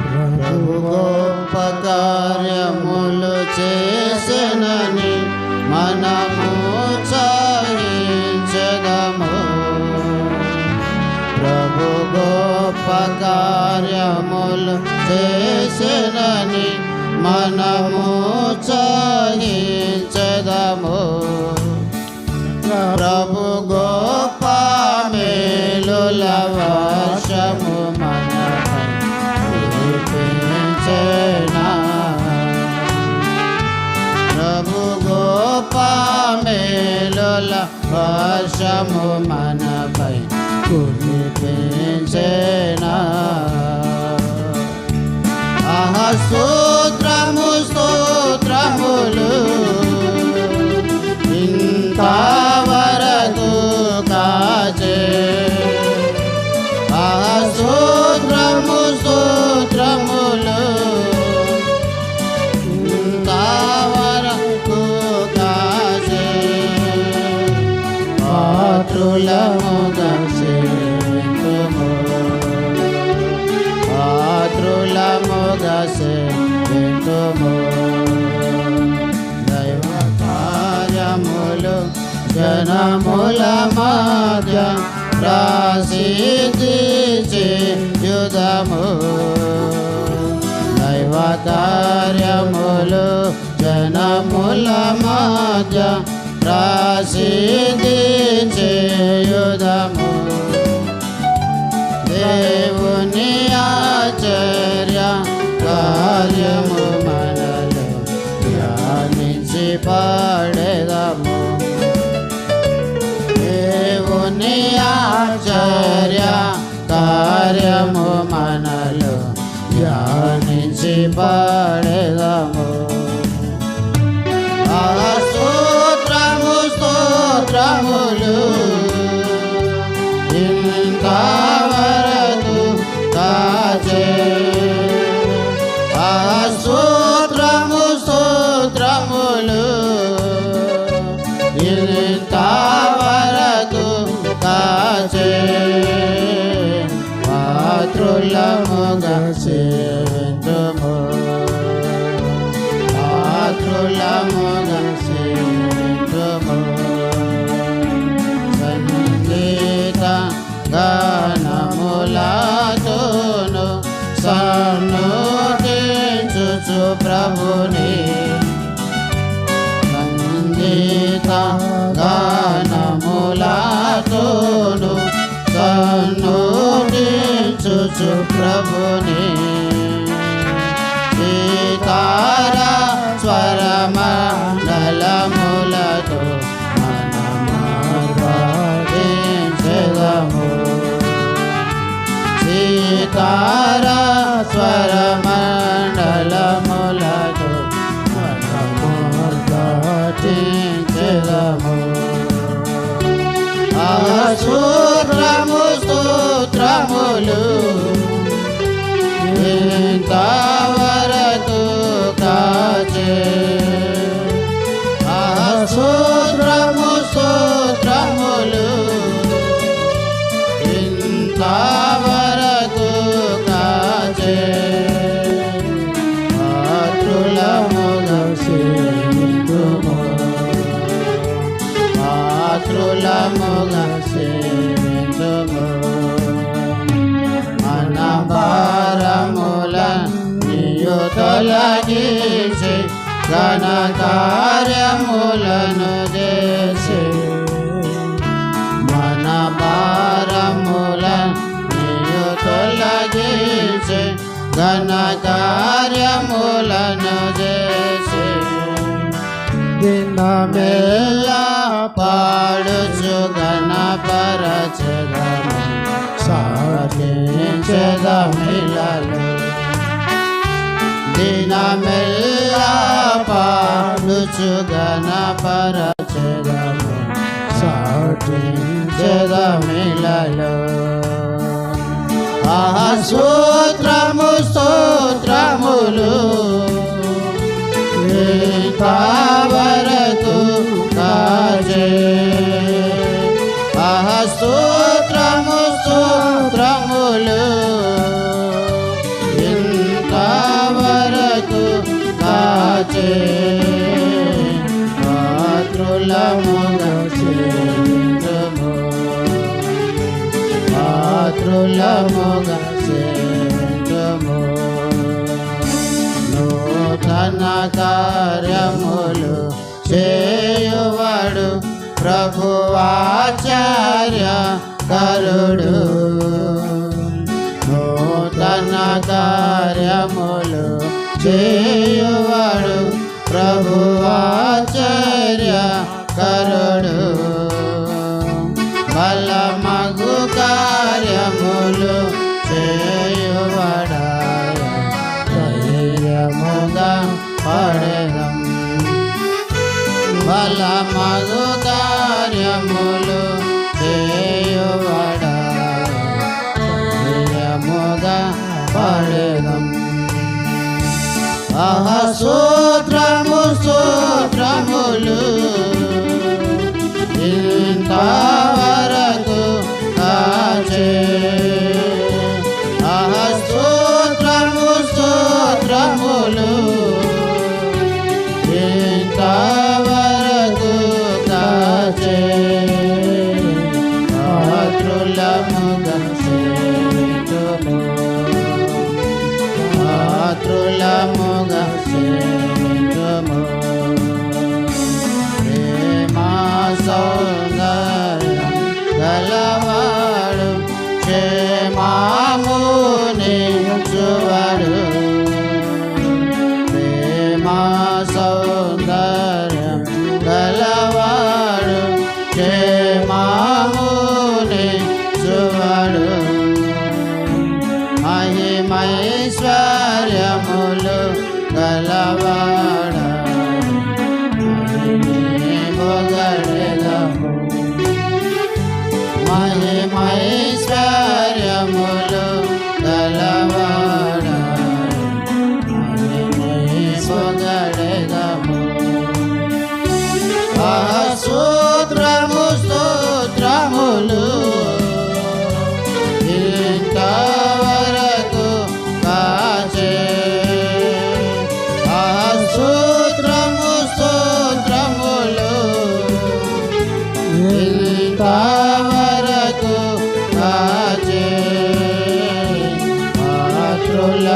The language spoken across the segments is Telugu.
ప్రభు గొప్ప కార్యములు మనము చాహించదము ప్రభు గోపకార్యములు చేసినని మనము చ మేలుల వర్షము మనపై కురిపించెనా. ఆహ స్తోత్రము స్తోత్రములు పాత్రులముగా సేవింతుము దైవ కార్యములు జనముల మధ్య రాసిద్ధి చేయుదము దైవ కార్యములు జనముల మధ్య రాసిద్ధి చేయుదము దేవుని ఆచర్య Yeah. Patrolla Mangasea. ప్రభుని సీతార స్వరమండలములతో మనమార్వాదించెదము సీతార స్వరమండలములతో మనమార్వాదించెదము ఆ సూత్రము స్తోత్రములు ఇంతవరకు కాచే ఆ సూత్రము సూత్రములు ఇంతవరకు కాచే పాత్రులముగా సేవింతుము పాత్రులముగా సేవింతుము తొలగించి ఘన కార్యములను చేసి మన భారముల నీయు తొలగించి ఘన కార్యములను చేసి దినమెల్లా పాడుచు ఘన గణపరచదము సాధించదమిలలు దినమెల్లా పాడుచు గణపరచదము సాధించదమిలలు ఆ సూత్రము సో ఆత్రులముగా సేతుము నూతన కార్యములు చేయువాడు ప్రభువాచార్య కరుడు. నూతన కార్యములు చేయువాడు ప్రభు బలమగు కార్యములు చేయువడాయ. ధైర్యముగా పడగం బలమగు కార్యములు చేయువడాయ. ధైర్యముగా పడగం సూత్రము సూత్రములు. ఇంకా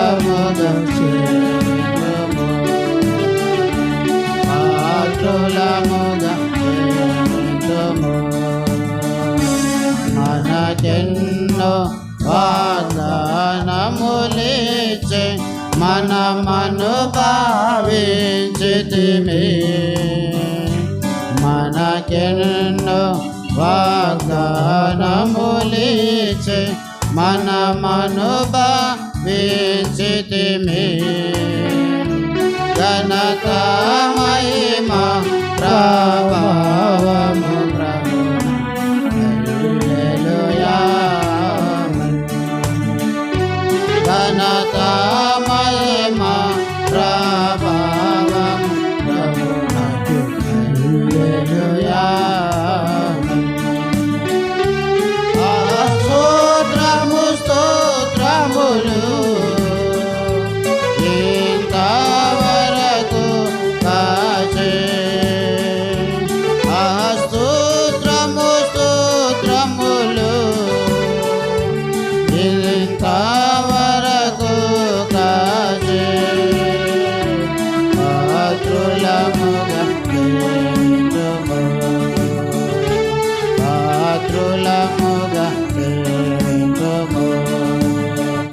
పాత్రులముగా చేయుము. పాత్రులముగా చేయుము. మనకెన్నో వాగ్దానములిచ్చే మనమను భావించితిమి మనకెన్నో వాగ్దానములిచ్చే మనమను భావించితిమి ఘనత మహిమ ప్రభావము